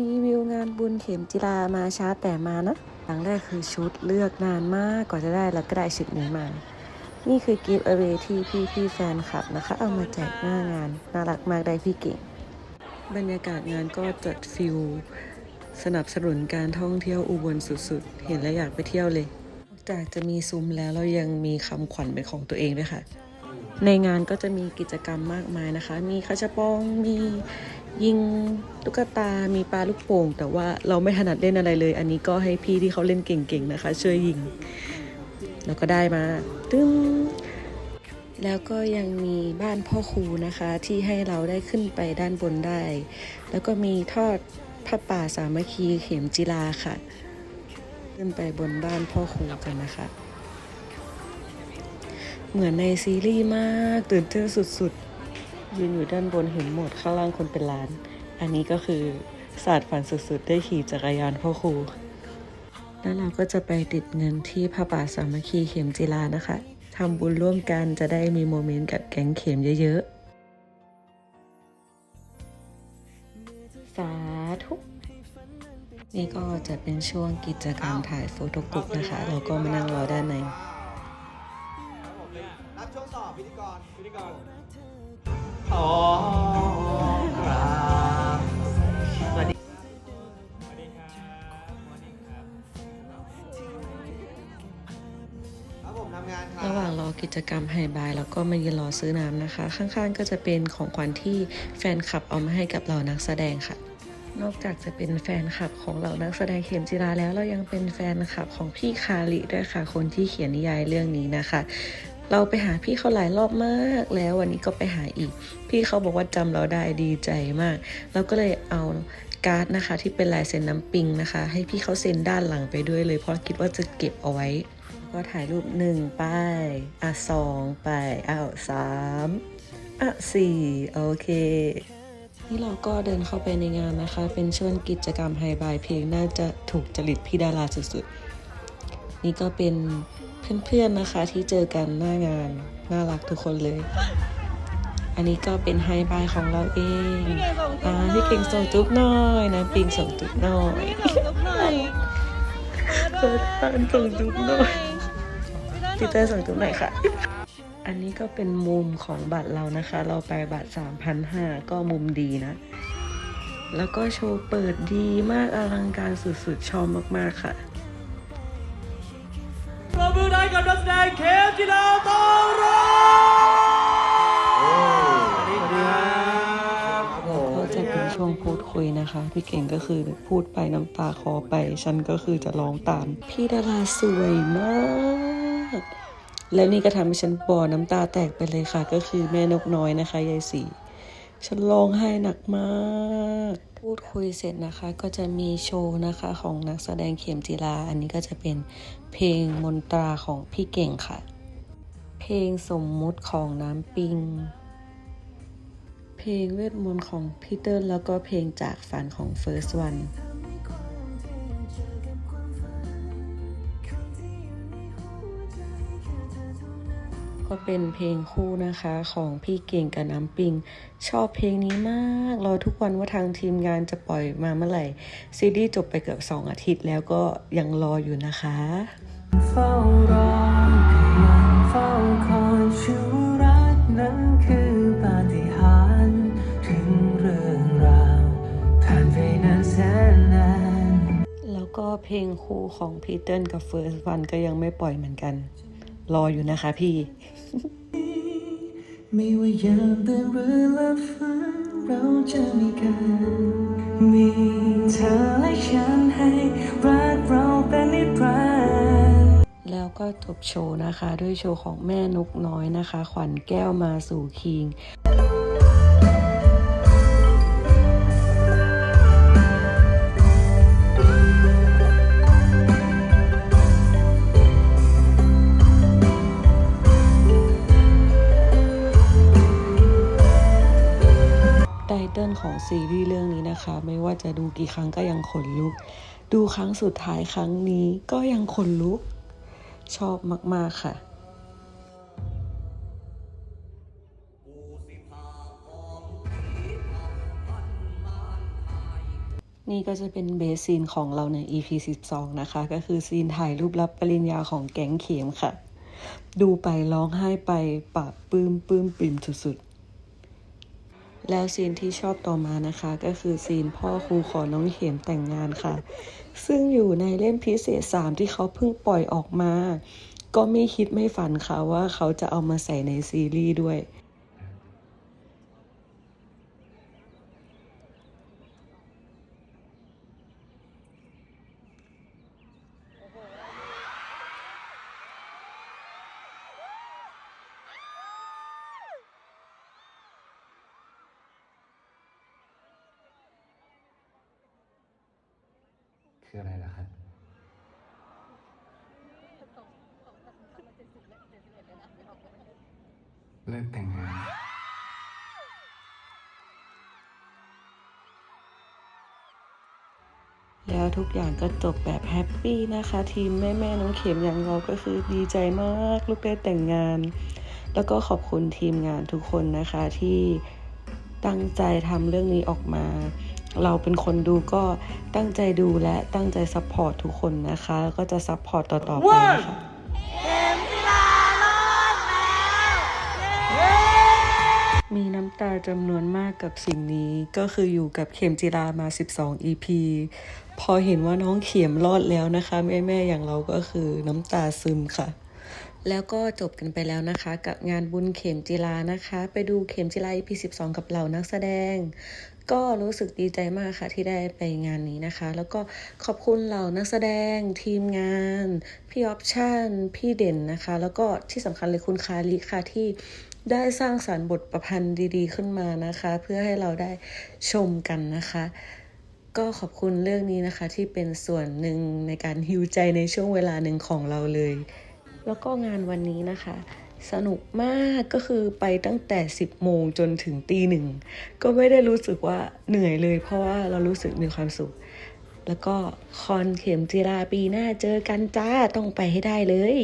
รีวิวงานบุญเข็มจิลามาช้าแต่มานะครั้งแรกคือชุดเลือกนานมากกว่าจะได้แล้วก็ได้ชุดนี้มา นี่คือกิฟต์อเวที่พี่พี่แฟนคลับนะคะ เอามาแจกหน้างาน น่ารักมากได้พี่เก่ง บรรยากาศงานก็จัดฟิลสนับสนุนการท่องเที่ยวอุบลสุดๆ เห็นแล้วอยากไปเที่ยวเลย นอกจากจะมีซุ้มแล้วเรายังมีคำขวัญเป็นของตัวเองด้วยค่ะ ในงานก็จะมีกิจกรรมมากมายนะคะ มีคาชาปองมี ยิงตุ๊กตา มีปลาลูกโป่ง แต่ว่าเราไม่ถนัดเล่นอะไรเลย อันนี้ก็ให้พี่ที่เขาเล่นเก่งๆนะคะ ช่วยยิง แล้วก็ได้มาตึ้มแล้วก็ยังมีบ้านพ่อครูนะคะ ที่ให้เราได้ขึ้นไปด้านบนได้ แล้วก็มีทอดผ้าป่าสามัคคีเข็มจิลาค่ะ ขึ้นไปบนบ้านพ่อครูกันนะคะ เหมือนในซีรีส์มากตื่นเต้นสุดๆ ยืนอยู่ด้านบนเห็นหมดข้างล่างคนเป็นล้าน อันนี้ก็คือศาสตร์ฝันสุดๆ ได้ขี่จักรยานพ่อครู แล้วเราก็จะไปติดเงินที่พระป่าสามัคคีเข็มจีลานะคะทำบุญร่วมกันจะได้มีโมเมนต์กับแก๊งเข็มเยอะๆ สาธุนี่ก็จะเป็นช่วงกิจกรรมถ่ายโฟโต้กรุ๊ปนะคะ เราก็มานั่งรอด้านในรับช่วงต่อพิธีกรพิธีกร ขอครับสวัสดีสวัสดีครับสวัสดีครับครับผมทำงานครับ ระหว่างรอกิจกรรมไฮบายแล้วก็มายืนรอซื้อน้ำนะคะ ข้างๆก็จะเป็นของขวัญที่แฟนคลับเอามาให้กับเรานักแสดงค่ะ นอกจากจะเป็นแฟนคลับของเรานักแสดงเข็มจิราแล้วเรายังเป็นแฟนคลับของพี่คาริด้วยค่ะ คนที่เขียนนิยายเรื่องนี้นะคะ เราไปหาพี่เขาหลายรอบมากแล้ววันนี้ก็ไปหาอีก พี่เขาบอกว่าจำเราได้ดีใจมาก เราก็เลยเอาการ์ดนะคะ ที่เป็นลายเซ็นน้ำปิงนะคะ ให้พี่เขาเซ็นด้านหลังไปด้วยเลย เพราะคิดว่าจะเก็บเอาไว้ ก็ถ่ายรูปหนึ่งไปอะสองไปอ้าวสามอะสี่โอเคนี่เราก็เดินเข้าไปในงานนะคะ เป็นช่วงกิจกรรมไฮบายเพลงน่าจะถูกจริตพี่ดาราสุดๆ นี่ก็เป็น เพื่อนๆนะคะที่เจอกันหน้างาน น่ารักทุกคนเลย อันนี้ก็เป็นไฮบายของเราเองอ่าพี่เก่งส่งจุ๊บหน่อยนะปิงส่งจุ๊บหน่อยเปิดตานส่งจุ๊บหน่อยพี่เตอร์ส่งจุ๊บหน่อยค่ะ อันนี้ก็เป็นมุมของบัตรเรานะคะ เราไปบัตร3,500ก็มุมดีนะ แล้วก็โชว์เปิดดีมากอลังการสุดๆ ชอบมากๆค่ะปรบมือได้ กับนักแสดงเคมจิราตองรอสวัสดีครับก็จะเป็นช่วงพูดคุยนะคะ พี่เก่งก็คือพูดไปน้ำตาคอไป ฉันก็คือจะร้องตาม พี่ดาราสวยมาก แล้วนี่ก็ทำให้ฉันปอน้ำตาแตกไปเลยค่ะ ก็คือแม่นกน้อยนะคะยายสี ฉันร้องไห้หนักมาก พูดคุยเสร็จนะคะ ก็จะมีโชว์นะคะของนักแสดงเข็มจีราอันนี้ก็จะเป็นเพลงมนตราของพี่เก่งค่ะ เพลงสมมุติของน้ำปิง เพลงเวทมนต์ของพีเตอร์แล้วก็เพลงจากฝันของเฟิร์สวัน ก็เป็นเพลงคู่นะคะของพี่เก่งกับน้ำปิง ชอบเพลงนี้มากรอทุกวันว่าทางทีมงานจะปล่อยมาเมื่อไหร่ ซีรีส์จบไปเกือบ2อาทิตย์แล้วก็ยังรออยู่นะคะเฝ้ารอยังเฝ้าคอยชูรักนั้นคือปาฏิหาริย์ถึงเรื่องราวผ่านไปนานแสนนานแล้วก็เพลงคู่ของพีเตอร์กับ First One ก็ยังไม่ปล่อยเหมือนกันรออยู่นะคะพี่ ไม่ว่ายามเดินหรือลับฝันเราจะมีกัน มีเธอและฉันให้รักเราเป็นนิรันดร์แล้วก็จบโชว์นะคะ ด้วยโชว์ของแม่นกน้อยนะคะ ขวัญแก้วมาสู่คิง ซีรีส์เรื่องนี้นะคะ ไม่ว่าจะดูกี่ครั้งก็ยังขนลุก ดูครั้งสุดท้ายครั้งนี้ก็ยังขนลุก ชอบมาก ๆ ค่ะนี่ก็จะเป็นเบสซีนของเราใน EP 12 นะคะ ก็คือซีนถ่ายรูปรับปริญญาของแก๊งเข็มค่ะ ดูไปร้องไห้ไปปาบปลื้มปลื้มปริ่มสุดๆ แล้วซีนที่ชอบต่อมานะคะ ก็คือซีนพ่อครูขอน้องเข็มแต่งงานค่ะ ซึ่งอยู่ในเล่มพิเศษ 3 ที่เขาเพิ่งปล่อยออกมา ก็ไม่คิดไม่ฝันค่ะว่าเขาจะเอามาใส่ในซีรีส์ด้วย คืออะไรล่ะครับ เลิกแต่งงานแล้วทุกอย่างก็จบแบบแฮปปี้นะคะ ทีมแม่แม่น้องเข็มอย่างเราก็คือดีใจมากลูกได้แต่งงาน แล้วก็ขอบคุณทีมงานทุกคนนะคะที่ตั้งใจทำเรื่องนี้ออกมา เราเป็นคนดูก็ตั้งใจดูและตั้งใจซัพพอร์ตทุกคนนะคะ แล้วก็จะซัพพอร์ตต่อๆไปนะคะมีน้ำตาจำนวนมากกับสิ่งนี้ก็คืออยู่กับเข็มจิรามา 12 EP พอเห็นว่าน้องเข็มรอดแล้วนะคะ แม่ ๆ อย่างเราก็คือน้ำตาซึมค่ะ แล้วก็จบกันไปแล้วนะคะ กับงานบุญเข็มจิรานะคะ ไปดูเข็มจิรา EP 12 กับเหล่านักแสดง ก็รู้สึกดีใจมากค่ะที่ได้ไปงานนี้นะคะ แล้วก็ขอบคุณเหล่านักแสดงทีมงาน พี่ออปชั่น พี่เด่นนะคะ แล้วก็ที่สำคัญเลยคุณคาริค่ะที่ได้สร้างสารรค์บทประพันธ์ดีๆ ขึ้นมานะคะ เพื่อให้เราได้ชมกันนะคะ ก็ขอบคุณเรื่องนี้นะคะที่เป็นส่วนหนึ่งในการฮิวใจในช่วงเวลาหนึ่งของเราเลย แล้วก็งานวันนี้นะคะ สนุกมากก็คือไปตั้งแต่ 10 โมงจนถึงตีหนึ่ง ก็ไม่ได้รู้สึกว่าเหนื่อยเลย เพราะว่าเรารู้สึกมีความสุข แล้วก็คอนเข็มจีราปีหน้าเจอกันจ้าต้องไปให้ได้เลย